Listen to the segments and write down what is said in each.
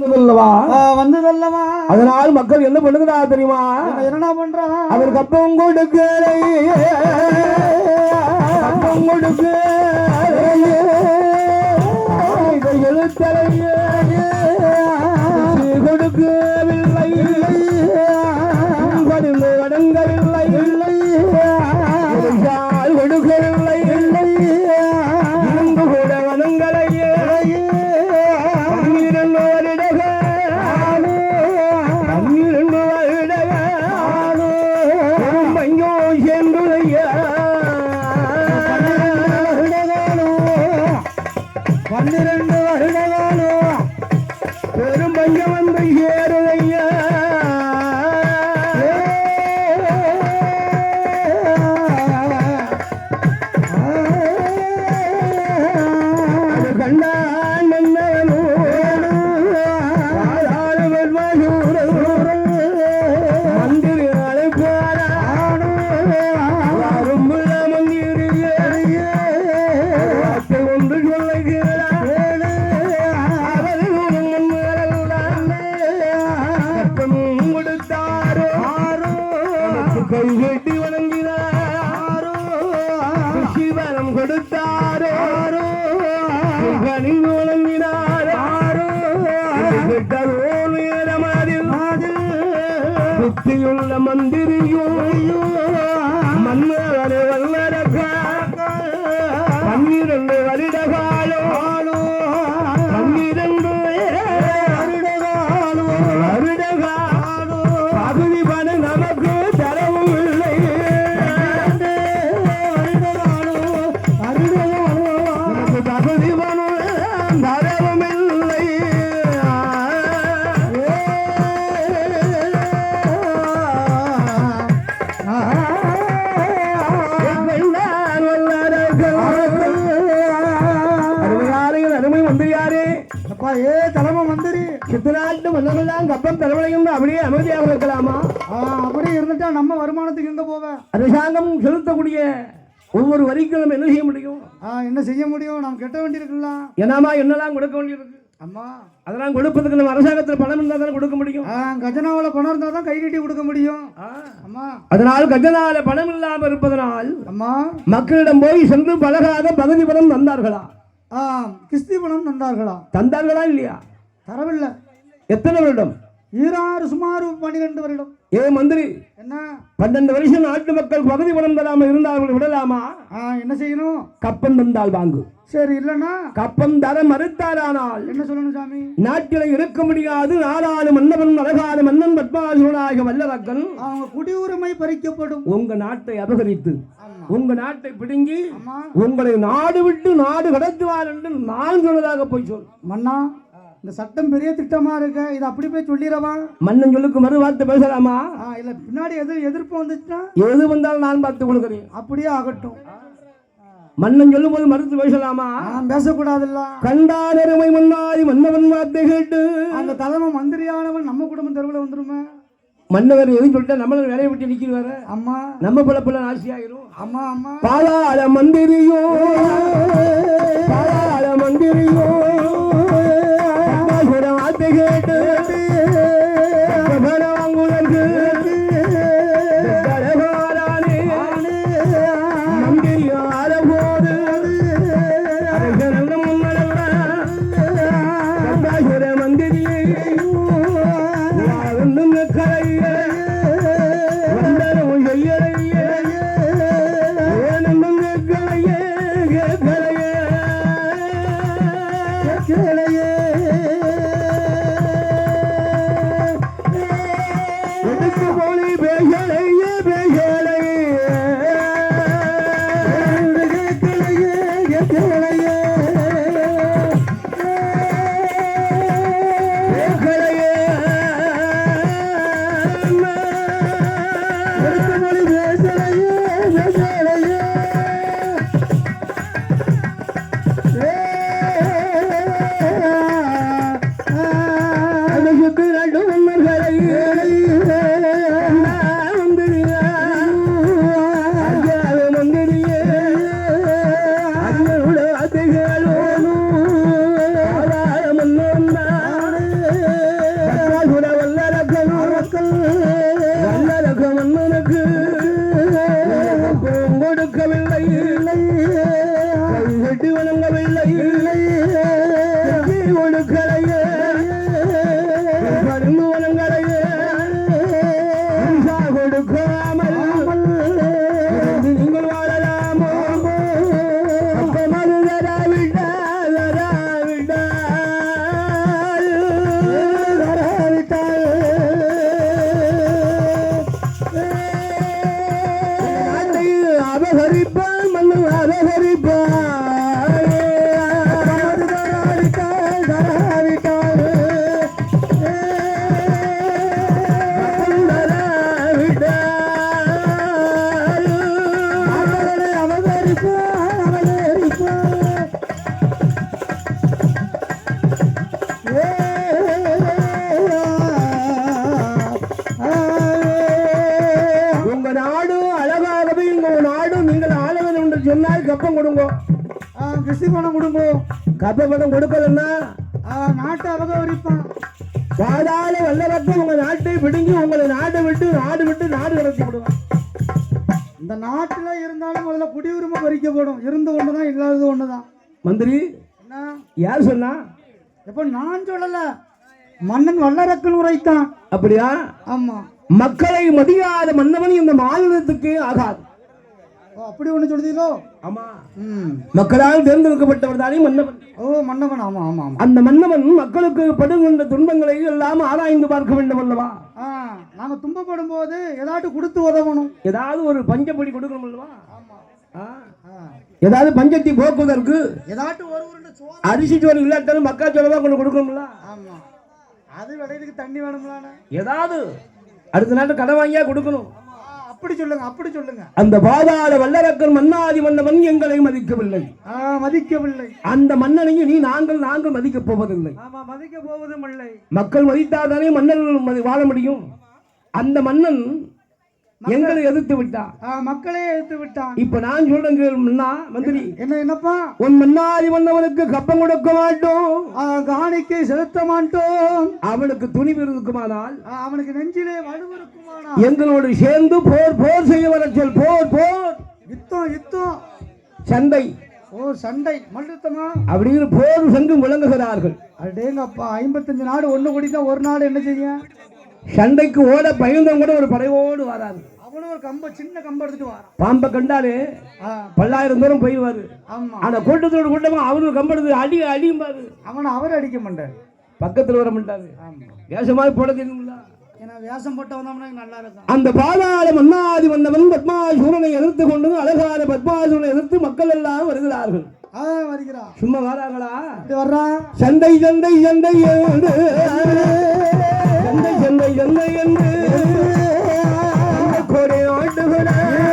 வந்ததல்லவா? அதனால் மக்கள் என்ன பண்ணுகிறா தெரியுமா? என்னடா பண்றான் அவர் கப்பம் கொடுக்கிற கப்பம் கொடுக்கிற எழுத்தலையே சக்தியுள்ள மந்திரியும் கப்பம் தலைவலையும் அப்படியே அமைதியாக இருக்கலாமா? அப்படியே இருந்துட்டா நம்ம வருமானத்துக்கு எங்க போவ? அரசாங்கம் செலுத்தக்கூடிய ஒவ்வொரு வரிக்கும் நம்ம என்ன செய்ய முடியும்? ஆ, என்ன செய்ய முடியும்? நாம் கெட்ட வேண்டியிருக்கலாம் என்னமா என்னெல்லாம் கொடுக்க வேண்டியிருக்கு? அம்மா. அதெல்லாம் கொடுப்பதுக்கு நம்ம அரசாங்கத்தில் பணம் இருந்தால் தானே கொடுக்க முடியும்? ஆ, கஜனாவுல பணம் இருந்தா தான் கை கட்டி கொடுக்க முடியும். அம்மா. அதனால் கஜனால பணம் இல்லாமல் இருப்பதனால் அம்மா. மக்களிடம் போய் சென்று பலகாத பகுதி பணம் தந்தார்களா? ஆ கிஸ்தி பணம் தந்தார்களா? தந்தார்களா இல்லையா? தரவில்லை. எத்தனை வருடம்? ஈராறு சுமார் பன்னிரெண்டு வருடம். ஏ மந்திரி என்ன? பன்னெண்டு வருஷம் நாட்டு மக்கள் பகுதி பணம் தராமல் இருந்தார்கள் விடலாமா? என்ன செய்யணும்? கப்பம் தந்தால் வாங்கு. சரி இல்லைன்னா? கப்பம் தர மறுத்தாரானால். என்ன சொல்லணும் சாமி? நாட்டில் இருக்க முடியாது நாடாளு மன்னவன் அழகான மன்னன் பத்மாசுரனாக வல்லரக்கன் அவங்க குடியுரிமை பறிக்கப்படும். உங்க நாட்டை அபகரித்து உங்க நாட்டை பிடுங்கி உங்களை நாடு விட்டு நாடு கடத்துவார் என்று நான் சொன்னதாக போய் சொல். மன்னா இந்த சட்டம் பெரிய திட்டமா இருக்கு இதை அப்படி போய் சொல்லிடவா? மன்னன் சொல்லுக்கு மறு வார்த்தை பேசலாமா? இல்ல பின்னாடி எது எதிர்ப்பு வந்துச்சுன்னா? எது வந்தாலும் நான் பார்த்து கொடுக்கிறேன். அப்படியே ஆகட்டும். மன்னன் சொல்லும் போது மறுத்து பேசலாமா? பேசக்கூடாதுல்ல. கண்டான் அருமை முன்னாடி மன்னவன் வார்த்தை கேட்டு. அந்த தலைமை மந்திரியானவன் நம்ம குடும்பம் தெருவில் வந்துருமே. மன்னவர் எது சொல்லிட்டா நம்மள வேலையை விட்டு நிக்கிறாரு அம்மா. நம்ம பிள்ளை ஆட்சி ஆயிரும் அம்மா அம்மா. பாதாள மந்திரியோ பாதாள மந்திரியோ கேட்டு கப்பம் கொடுங்க. கிறிஸ்து பணம் கொடுங்கோ. கப்ப பணம் கொடுக்கலன்னா நாட்டை அபகரிப்பான். பாதாள வல்லரசு உங்க நாட்டை பிடுங்கி உங்களை நாட்டை விட்டு நாடு விட்டு நாடு கடத்தி விடுவான். இந்த நாட்டுல இருந்தாலும் முதல்ல குடியுரிமை பறிக்கப்படும். இருந்து ஒண்ணுதான் இல்லாதது ஒண்ணுதான். மந்திரி என்ன? யார் சொன்னா? எப்ப நான் சொல்லல. மன்னன் வல்லரக்கன் உரைத்தான். அப்படியா? ஆமா. மக்களை மதியாத மன்னவன் இந்த மாநிலத்துக்கு ஆகாது. அப்படி ஒண்ணு சொல்லுதீங்களோ ஆமா. மக்களால் தேர்ந்தெடுக்கப்பட்டவர் தானே மன்னவன். ஓ மன்னவன். ஆமா ஆமா ஆமா. அந்த மன்னவன் மக்களுக்கு படுகின்ற துன்பங்களை எல்லாம் ஆராய்ந்து பார்க்க வேண்டும் அல்லவா? நாம துன்பப்படும் போது ஏதாட்டும் கொடுத்து உதவணும். ஏதாவது ஒரு பஞ்சப்படி கொடுக்கணும் அல்லவா. ஏதாவது பஞ்சத்தை போக்குவதற்கு ஏதாட்டும் ஒரு அரிசி சோறு இல்லாட்டாலும் மக்காச்சோளவா கொண்டு கொடுக்கணும்ல? ஆமா. அது விளையிறதுக்கு தண்ணி வேணும்லாண்ணே. ஏதாவது அடுத்த நாட்டு கடை வாங்கியா கொடுக்கணும். அப்படி சொல்லுங்க அப்படி சொல்லுங்க. அந்த பாதாள வல்லரக்கன் மன்னாதி மன்னவன் எங்களை மதிக்கவில்லை. மதிக்கவில்லை. அந்த மன்னனையும் நீ நாங்கள் நாங்கள் மதிக்கப் போவதில்லை. ஆமா மதிக்க போவதும் இல்லை மக்கள் மதித்தாதானே மன்னர்கள் வாழ முடியும். அந்த மன்னன் எங்களை எதிர்த்து விட்டான் மக்களே எடுத்து விட்டான் இப்ப நான் சொல்றேன் மன்னா மந்திரி. என்ன என்னப்பா? உன் மன்னாதி மன்னவனுக்கு கப்பம் கொடுக்க மாட்டோம். காணிக்கை செலுத்த மாட்டோம். அவனுக்கு துணிவு இருக்குமானால்? அவனுக்கு நெஞ்சிலே வலுவிருக்குமானா எங்களோடு சேர்ந்து போர் போர் செய்ய வர சொல் போர் போர். யுத்தம் யுத்தம். சண்டை. ஓ சண்டை. மல்யுத்தமா? அப்படின்னு போர் சங்கு விளங்குகிறார்கள். அடேங்கப்பா ஐம்பத்தஞ்சு நாடு ஒண்ணு கூடிதான் ஒரு நாடு என்ன செய்யும்? சண்டைக்கு ஓட பயந்தவங்க கூட ஒரு படையோடு வராது அவனும் ஒரு கம்ப சின்ன கம்பம் எடுத்துட்டு வரான். பாம்பை கண்டாலே பல்லாயிரம் தூரம் போயிடுவாரு ஆமா. ஆனா கூட்டத்தோடு கூட்டமா அவரு கம்பெடுத்து அடி அடியும் பாரு அவனை அவர் அடிக்க மாட்டார். பக்கத்துல வர மாட்டாரு. வேஷமாய் போட தெரியுங்களா ஏன்னா வேஷம் போட்டு வந்தோம்னா நல்லா இருக்கும் அந்த பாதாள மன்னாதி வந்தவன் பத்மாசூரனை எதிர்த்து கொண்டு அழகான பத்மாசூரனை எதிர்த்து மக்கள் எல்லாம் வருகிறார்கள். சும்மா வராங்களா? வர்றான் சந்தை சந்தை சந்தை சந்தை சந்தை சந்தை என்று கொடை ஆட்டுகிறார்.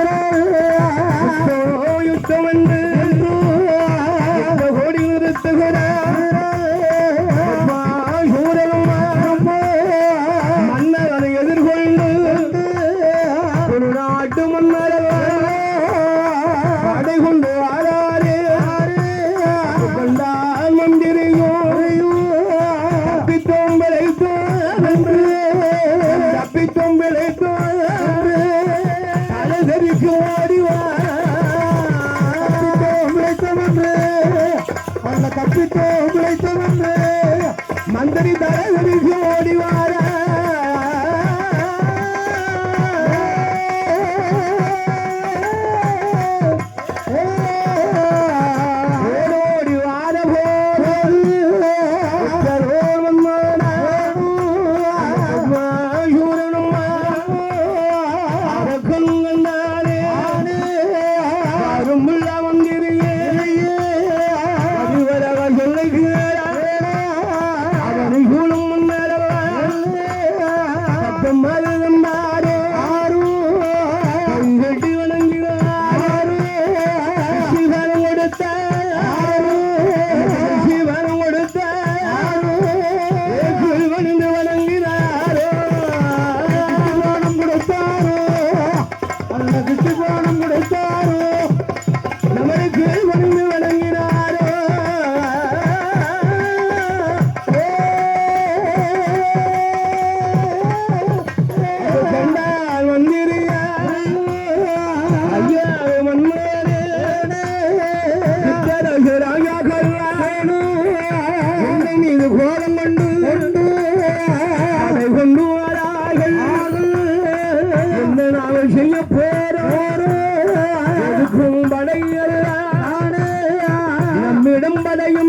அந்த தப்பித்தோம் பிழைத்தோம் என்று மந்திரி தலைவரிக்கு ஓடிவா. நம்மிடம்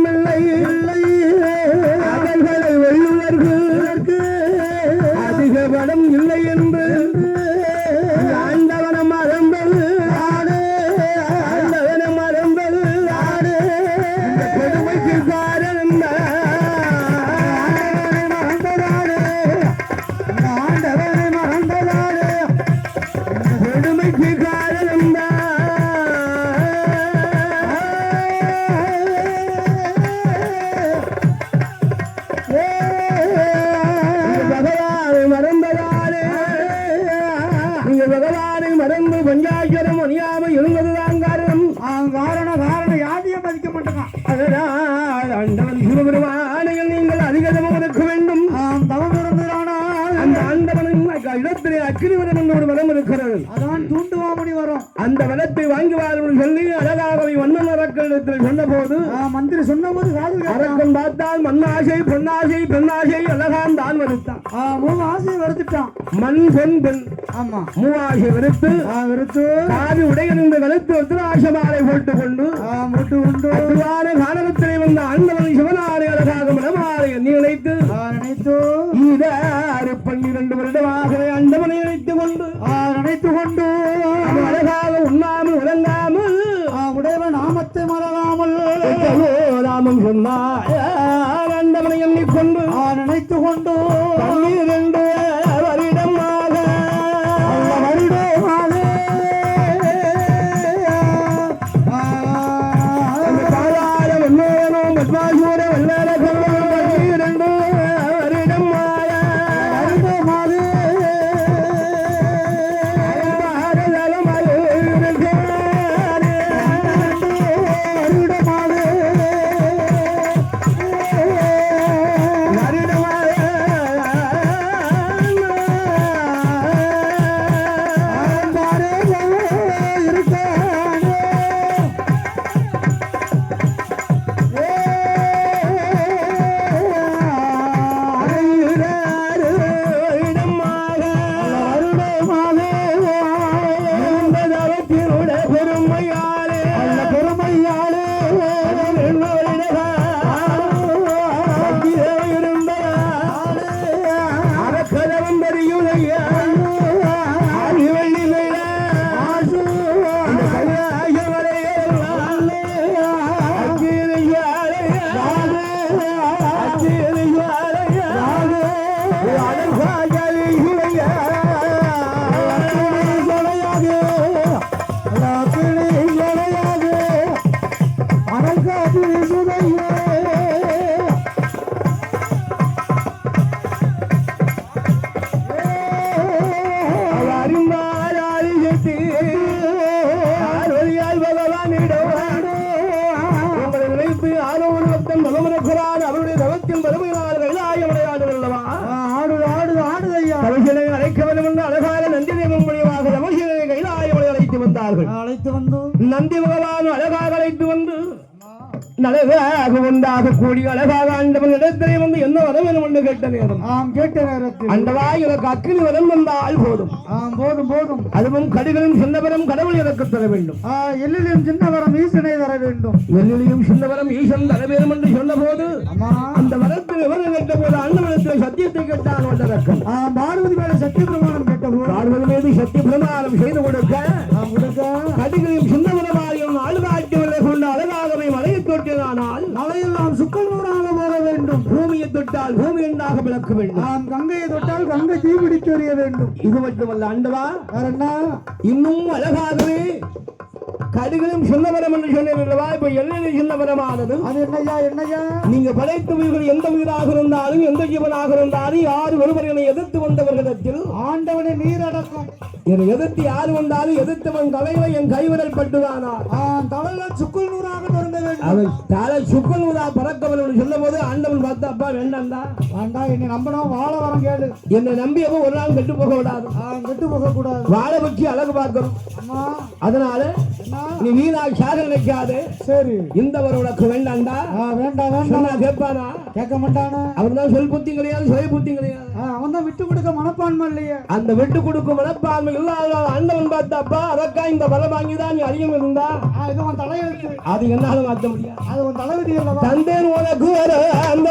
அரக்கனிடத்தில் சொன்னபோது மந்திரி சொன்னபோது. அரக்கன் பார்த்தால் மண்ணாசை பொன்னாசை பெண்ணாசை அழகான் தான் வருத்தான். மூணு ஆசையை வெறுத்துட்டான். மண் பொன் பெண். ஆமா. மூவாசை வெறுத்து வெறுத்து. காது உடையிருந்து கழுத்து உத்திராச மாலை போட்டுக் கொண்டு ஆ, முட்டு உண்டு அத்துவான கானகத்திலே வந்த ஆண்டவன் சிவனாரை அழகாக மனமாலை எண்ணி நினைத்து நினைத்து ஈராறு பன்னிரண்டு வருடமாக ஆண்டவனை நினைத்துக் கொண்டு ஆ, நினைத்து கொண்டு. அழகாக உண்ணாமல் உறங்காமல் நாமத்தை மறவாமல். எண்ணிக்கொண்டு ஆ, நினைத்து கொண்டு நந்தி பகவான் அழகாக அழைத்து வந்து அழகாக உண்டாக கூடிய அழகாக ஆண்டவன் இடத்திலே வந்து என்ன வர வேண்டும் என்று கேட்ட நேரம். ஆம் கேட்ட நேரத்தில். அண்டவா எனக்கு அக்கினி வரம் வந்தால் போதும். ஆம் போதும் போதும். அதுவும் கடிகளும் சின்னவரம் கடவுள் எனக்கு தர வேண்டும். ஆ, எல்லிலும் சின்னவரம் ஈசனை தர வேண்டும். வெள்ளிலையும் சின்னவரம் ஈசன் தர வேண்டும் என்று சொன்ன போது அந்த வரத்து விவரம் கேட்ட போது ஆண்டவனத்தில் சத்தியத்தை கேட்டான் ஆ, பார்வதி மேல சத்திய பிரமாணம் கேட்ட போது பார்வதி மீது சத்திய பிரமாணம் செய்து கொடுக்க கடிகளையும் சின்னவரமாரியும் தொட்டால் பூமி எண்ணாக விளக்க வேண்டும்? ஆம் கங்கையை தொட்டால் கங்கை எறிய வேண்டும். இது மட்டுமல்ல என்ன இன்னும் அழகாகவே கடிகளும் சின்னவரம் என்று சொன்னீர்களா இப்ப எல்லையில் சின்னவரமானது. அது என்னய்யா என்னய்யா? நீங்க படைத்த உயிர்கள் எந்த உயிராக இருந்தாலும் எந்த ஜீவனாக இருந்தாலும் யார் ஒருவர்களை எதிர்த்து வந்தவர்களிடத்தில் ஆண்டவனை நீரடக்கம் என்னை எதிர்த்து யார் வந்தாலும் எதிர்த்தவன் தலையில என் கைவிரல் பட்டுதானார் தலையில சுக்குள் நூறாக நொறுங்க வேண்டும். அவன் தலை சுக்கல்வதா பறக்கவன் என்று சொல்லும் போது ஆண்டவன் பார்த்தா அப்பா வேண்டாம்டா. வேண்டாம் என்னை நம்பணும் வாழ வரம் கேளு. என்னை நம்பியவன் ஒரு நாள் கெட்டு போக விடாது கெட்டு போக கூடாது வாழ வச்சு அழகு பார்க்கணும். அதனால என்ன நீ வீணாக சாதல் வைக்காத. சரி. இந்த உனக்கு வேண்டாண்டா? வேண்டாம் வேண்டாம் கேட்பானா? கேட்க மாட்டானா. அவன் தான் சொல் புத்தி கிடையாது சுய புத்தி கிடையாது அவன் தான் விட்டு கொடுக்க மனப்பான்மை இல்லையே. அந்த விட்டு கொடுக்கும் மனப்பான்மை இல்லாத அண்ணன் பார்த்தாப்பா அதக்கா இந்த பலம் வாங்கிதான் நீ அதிகம் இருந்தா இது உன் தலையெழுத்து. அது என்னால மாத்த முடியாது. அது உன் தலைவிதி தந்தேன் உனக்கு வர அந்த